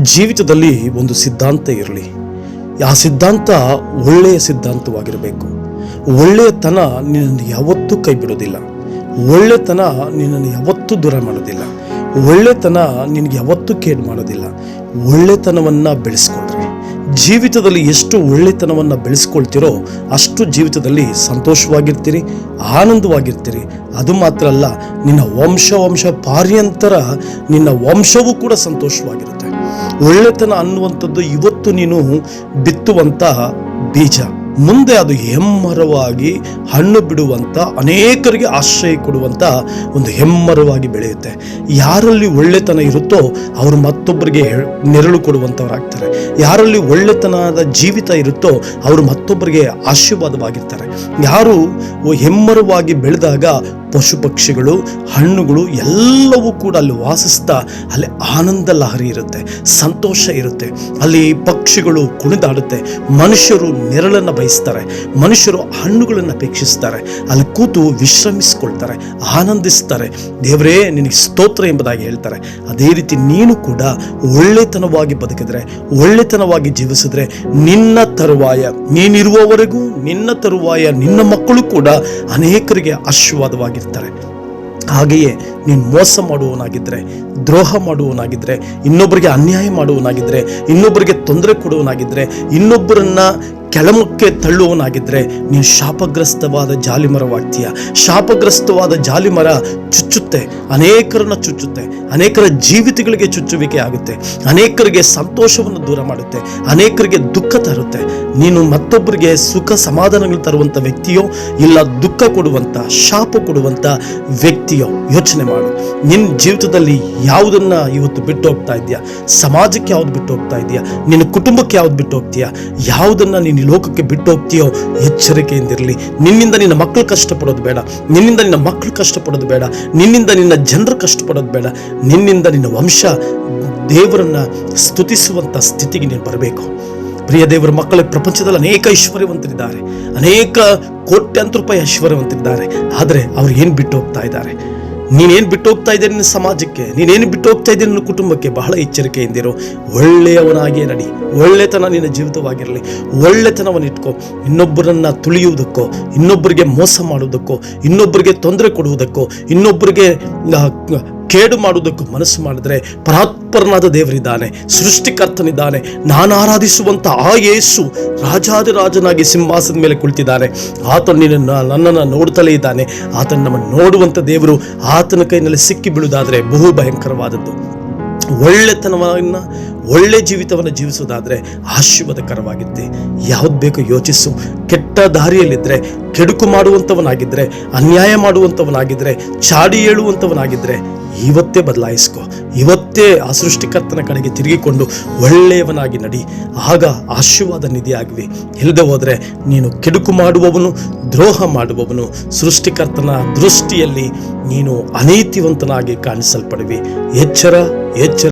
ಜೀವಿತದಲ್ಲಿ ಒಂದು ಸಿದ್ಧಾಂತ ಇರಲಿ. ಆ ಸಿದ್ಧಾಂತ ಒಳ್ಳೆಯ ಸಿದ್ಧಾಂತವಾಗಿರಬೇಕು. ಒಳ್ಳೆಯತನ ನಿನ್ನನ್ನು ಯಾವತ್ತೂ ಕೈ ಬಿಡೋದಿಲ್ಲ ಒಳ್ಳೆತನ ನಿನ್ನನ್ನು ಯಾವತ್ತೂ ದೂರ ಮಾಡೋದಿಲ್ಲ. ಒಳ್ಳೆತನ ನಿನಗೆ ಯಾವತ್ತೂ ಕೇಡು ಮಾಡೋದಿಲ್ಲ. ಒಳ್ಳೆತನವನ್ನು ಬೆಳೆಸ್ಕೊಳ್ರಿ ಜೀವಿತದಲ್ಲಿ ಎಷ್ಟು ಒಳ್ಳೆತನವನ್ನು ಬೆಳೆಸ್ಕೊಳ್ತೀರೋ ಅಷ್ಟು ಜೀವಿತದಲ್ಲಿ ಸಂತೋಷವಾಗಿರ್ತೀರಿ, ಆನಂದವಾಗಿರ್ತೀರಿ. ಅದು ಮಾತ್ರ ಅಲ್ಲ, ನಿನ್ನ ವಂಶ ವಂಶ ಪಾರ್ಯಂತರ ನಿನ್ನ ವಂಶವೂ ಕೂಡ ಸಂತೋಷವಾಗಿರುತ್ತೆ. ಒಳ್ಳೆತನ ಅನ್ನುವಂಥದ್ದು ಇವತ್ತು ನೀನು ಬಿತ್ತುವಂತಹ ಬೀಜ. ಮುಂದೆ ಅದು ಹೆಮ್ಮರವಾಗಿ ಹಣ್ಣು ಬಿಡುವಂಥ, ಅನೇಕರಿಗೆ ಆಶ್ರಯ ಕೊಡುವಂಥ ಒಂದು ಹೆಮ್ಮರವಾಗಿ ಬೆಳೆಯುತ್ತೆ. ಯಾರಲ್ಲಿ ಒಳ್ಳೆತನ ಇರುತ್ತೋ ಅವರು ಮತ್ತೊಬ್ಬರಿಗೆ ನೆರಳು ಕೊಡುವಂಥವರಾಗ್ತಾರೆ. ಯಾರಲ್ಲಿ ಒಳ್ಳೆತನದ ಜೀವಿತ ಇರುತ್ತೋ ಅವರು ಮತ್ತೊಬ್ಬರಿಗೆ ಆಶೀರ್ವಾದವಾಗಿರ್ತಾರೆ. ಯಾರು ಹೆಮ್ಮರವಾಗಿ ಬೆಳೆದಾಗ ಪಶು ಪಕ್ಷಿಗಳು ಹಣ್ಣುಗಳು ಎಲ್ಲವೂ ಕೂಡ ಅಲ್ಲಿ ವಾಸಿಸ್ತಾ ಅಲ್ಲಿ ಆನಂದ ಲಹರಿ ಇರುತ್ತೆ, ಸಂತೋಷ ಇರುತ್ತೆ. ಅಲ್ಲಿ ಪಕ್ಷಿಗಳು ಕುಣಿದಾಡುತ್ತೆ, ಮನುಷ್ಯರು ನೆರಳನ್ನು ಬಯಸ್ತಾರೆ, ಮನುಷ್ಯರು ಹಣ್ಣುಗಳನ್ನು ಅಪೇಕ್ಷಿಸ್ತಾರೆ ಅಲ್ಲಿ ಕೂತು ವಿಶ್ರಮಿಸಿಕೊಳ್ತಾರೆ, ಆನಂದಿಸ್ತಾರೆ. ದೇವರೇ, ನಿನಗೆ ಸ್ತೋತ್ರ ಎಂಬುದಾಗಿ ಹೇಳ್ತಾರೆ. ಅದೇ ರೀತಿ ನೀನು ಕೂಡ ಒಳ್ಳೆತನವಾಗಿ ಬದುಕಿದ್ರೆ, ಒಳ್ಳೆತನವಾಗಿ ಜೀವಿಸಿದ್ರೆ ನಿನ್ನ ತರುವಾಯ, ನೀನಿರುವವರೆಗೂ ನಿನ್ನ ತರುವಾಯ, ನಿನ್ನ ಮಕ್ಕಳು ಕೂಡ ಅನೇಕರಿಗೆ ಆಶೀರ್ವಾದವಾಗಿರ್ತಾರೆ ಹಾಗೆಯೇ ನೀನು ಮೋಸ ಮಾಡುವವನಾಗಿದ್ದರೆ ದ್ರೋಹ ಮಾಡುವವನಾಗಿದ್ದರೆ ಇನ್ನೊಬ್ಬರಿಗೆ ಅನ್ಯಾಯ ಮಾಡುವವನಾಗಿದ್ದರೆ ಇನ್ನೊಬ್ಬರಿಗೆ ತೊಂದರೆ ಕೊಡುವವನಾಗಿದ್ದರೆ ಇನ್ನೊಬ್ಬರನ್ನ ಕೆಳಮುಕ್ಕೆ ತಳ್ಳುವವನಾಗಿದ್ದರೆ ನೀನು ಶಾಪಗ್ರಸ್ತವಾದ ಜಾಲಿಮರವಾಗ್ತೀಯ ಶಾಪಗ್ರಸ್ತವಾದ ಜಾಲಿಮರ ಚುಚ್ಚುತ್ತೆ, ಅನೇಕರನ್ನ ಚುಚ್ಚುತ್ತೆ, ಅನೇಕರ ಜೀವಿತಗಳಿಗೆ ಚುಚ್ಚುವಿಕೆ ಆಗುತ್ತೆ, ಅನೇಕರಿಗೆ ಸಂತೋಷವನ್ನು ದೂರ ಮಾಡುತ್ತೆ, ಅನೇಕರಿಗೆ ದುಃಖ ತರುತ್ತೆ. ನೀನು ಮತ್ತೊಬ್ಬರಿಗೆ ಸುಖ ಸಮಾಧಾನಗಳು ತರುವಂಥ ವ್ಯಕ್ತಿಯೋ, ಇಲ್ಲ ದುಃಖ ಕೊಡುವಂಥ ಶಾಪ ಕೊಡುವಂಥ ವ್ಯಕ್ತಿಯೋ, ಯೋಚನೆ ಮಾಡು. ನಿನ್ನ ಜೀವಿತದಲ್ಲಿ ಯಾವುದನ್ನು ಇವತ್ತು ಬಿಟ್ಟು ಹೋಗ್ತಾ ಇದೆಯಾ ಸಮಾಜಕ್ಕೆ ಯಾವ್ದು ಬಿಟ್ಟು ಹೋಗ್ತಾ ಇದೆಯಾ ನಿನ್ನ ಕುಟುಂಬಕ್ಕೆ ಯಾವ್ದು ಬಿಟ್ಟು ಹೋಗ್ತೀಯಾ? ಯಾವುದನ್ನು ನೀನು ಈ ಲೋಕಕ್ಕೆ ಬಿಟ್ಟು ಹೋಗ್ತೀಯೋ ಎಚ್ಚರಿಕೆಯಿಂದಿರಲಿ. ನಿನ್ನಿಂದ ನಿನ್ನ ಮಕ್ಕಳು ಕಷ್ಟಪಡೋದು ಬೇಡ. ನಿನ್ನಿಂದ ನಿನ್ನ ಮಕ್ಕಳು ಕಷ್ಟಪಡೋದು ಬೇಡ. ನಿನ್ನಿಂದ ನಿನ್ನ ಜನರು ಕಷ್ಟಪಡೋದು ಬೇಡ. ನಿನ್ನಿಂದ ನಿನ್ನ ವಂಶ, ದೇವರನ್ನ ಸ್ತುತಿಸುವಂಥ ಸ್ಥಿತಿಗೆ ನೀನು ಬರಬೇಕು. ಪ್ರಿಯ ದೇವರ ಮಕ್ಕಳ, ಪ್ರಪಂಚದಲ್ಲಿ ಅನೇಕ ಐಶ್ವರ್ಯವಂತರಿದ್ದಾರೆ. ಅನೇಕ ಕೋಟ್ಯಂತ ರೂಪಾಯಿ ಐಶ್ವರ್ಯವಂತರಿದ್ದಾರೆ. ಆದರೆ ಅವ್ರು ಏನು ಬಿಟ್ಟು ಹೋಗ್ತಾ ಇದ್ದಾರೆ? ನೀನೇನು ಬಿಟ್ಟು ಹೋಗ್ತಾ ಇದ್ದೆ ನಿನ್ನ ಸಮಾಜಕ್ಕೆ? ನೀನೇನು ಬಿಟ್ಟು ಹೋಗ್ತಾ ಇದ್ದೆ ನಿನ್ನ ಕುಟುಂಬಕ್ಕೆ? ಬಹಳ ಎಚ್ಚರಿಕೆಯಿಂದಿರು ಒಳ್ಳೆಯವನಾಗಿಯೇ ನಡಿ. ಒಳ್ಳೆತನ ನಿನ್ನ ಜೀವಿತವಾಗಿರಲಿ. ಒಳ್ಳೆತನವನ್ನು ಇಟ್ಕೋ. ಇನ್ನೊಬ್ಬರನ್ನು ತುಳಿಯುವುದಕ್ಕೋ, ಇನ್ನೊಬ್ಬರಿಗೆ ಮೋಸ ಮಾಡುವುದಕ್ಕೋ, ಇನ್ನೊಬ್ಬರಿಗೆ ತೊಂದರೆ ಕೊಡುವುದಕ್ಕೋ, ಇನ್ನೊಬ್ಬರಿಗೆ ಕೇಡು ಮಾಡುವುದಕ್ಕೂ ಮನಸ್ಸು ಮಾಡಿದ್ರೆ ಪರಾತ್ಪರನಾದ ದೇವರಿದ್ದಾನೆ, ಸೃಷ್ಟಿಕರ್ತನಿದ್ದಾನೆ, ನಾನು ಆರಾಧಿಸುವಂಥ ಆ ಯೇಸು ರಾಜಾದಿರಾಜನಾಗಿ ಸಿಂಹಾಸದ ಮೇಲೆ ಕುಳಿತಿದ್ದಾನೆ. ಆತನು ನಿನ್ನನ್ನು ನೋಡ್ತಲೇ ಇದ್ದಾನೆ. ಆತನ ನಮ್ಮನ್ನು ನೋಡುವಂಥ ದೇವರು ಆತನ ಕೈನಲ್ಲಿ ಸಿಕ್ಕಿ ಬೀಳುವುದಾದರೆ ಬಹು ಭಯಂಕರವಾದದ್ದು. ಒಳ್ಳೆತನವನ್ನು, ಒಳ್ಳೆ ಜೀವಿತವನ್ನು ಜೀವಿಸುವುದಾದರೆ ಆಶೀರ್ವಾದಕರವಾಗಿತ್ತೆ ಯಾವ್ದು ಬೇಕೋ ಯೋಚಿಸು. ಕೆಟ್ಟ ದಾರಿಯಲ್ಲಿದ್ದರೆ ಕೆಡುಕು ಮಾಡುವಂಥವನಾಗಿದ್ದರೆ ಅನ್ಯಾಯ ಮಾಡುವಂಥವನಾಗಿದ್ದರೆ ಚಾಡಿ ಹೇಳುವಂಥವನಾಗಿದ್ದರೆ ಇವತ್ತೇ ಬದಲಾಯಿಸ್ಕೊ. ಇವತ್ತೇ ಆ ಸೃಷ್ಟಿಕರ್ತನ ಕಡೆಗೆ ತಿರುಗಿಕೊಂಡು ಒಳ್ಳೆಯವನಾಗಿ ನಡಿ. ಆಗ ಆಶೀರ್ವಾದ ನಿಧಿಯಾಗಿವೆ ಇಲ್ಲದೆ ಹೋದರೆ ನೀನು ಕೆಡುಕು ಮಾಡುವವನು, ದ್ರೋಹ ಮಾಡುವವನು, ಸೃಷ್ಟಿಕರ್ತನ ದೃಷ್ಟಿಯಲ್ಲಿ ನೀನು ಅನೀತಿವಂತನಾಗಿ ಕಾಣಿಸಲ್ಪಡುವೆ. ಎಚ್ಚರ ಎಚ್ಚರ.